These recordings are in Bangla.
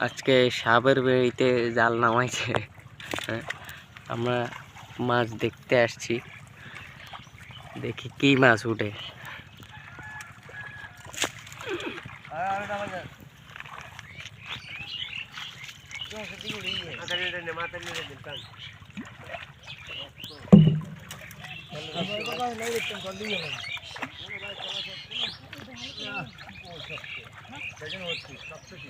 আজকে সাপের বেড়িতে জাল নামাইছে। হ্যাঁ, আমরা মাছ দেখতে আসছি। দেখি কি মাছ উঠে। తను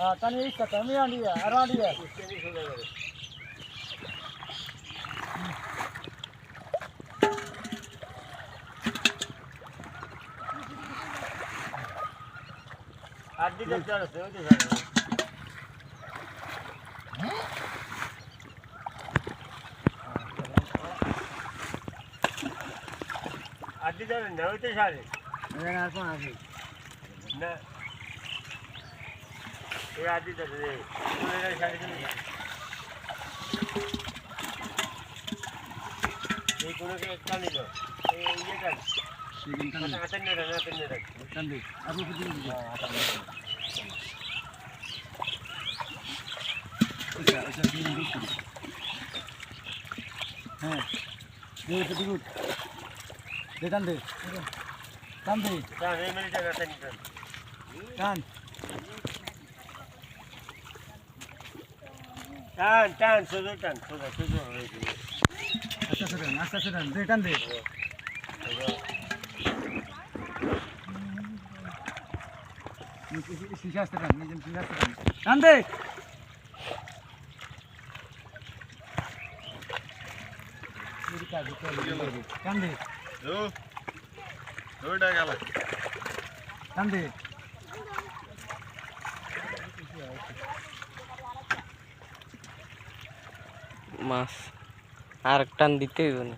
ஆ தண்ணி கம்மியாண்டியா அறாண்டியா আর দিকে চড় আছে ওই দিকে আর দিকে না ওই তো সারে না আসুন আসি না। এই আর দিকে রে ওই সারে এই একটা নিল। এই এটা হ্যাঁ দে গুড দে টান দে টান টান টান শুধু টান শুধু শুধু আস্তে আস্তে টান আস্তে আস্তে টান দে টান দে শিশা আসতে টান নিজে শিশা আসতে টান টান দে টান দে দুইটা গেল টান দে মাছ আর এক টান দিতে হইব না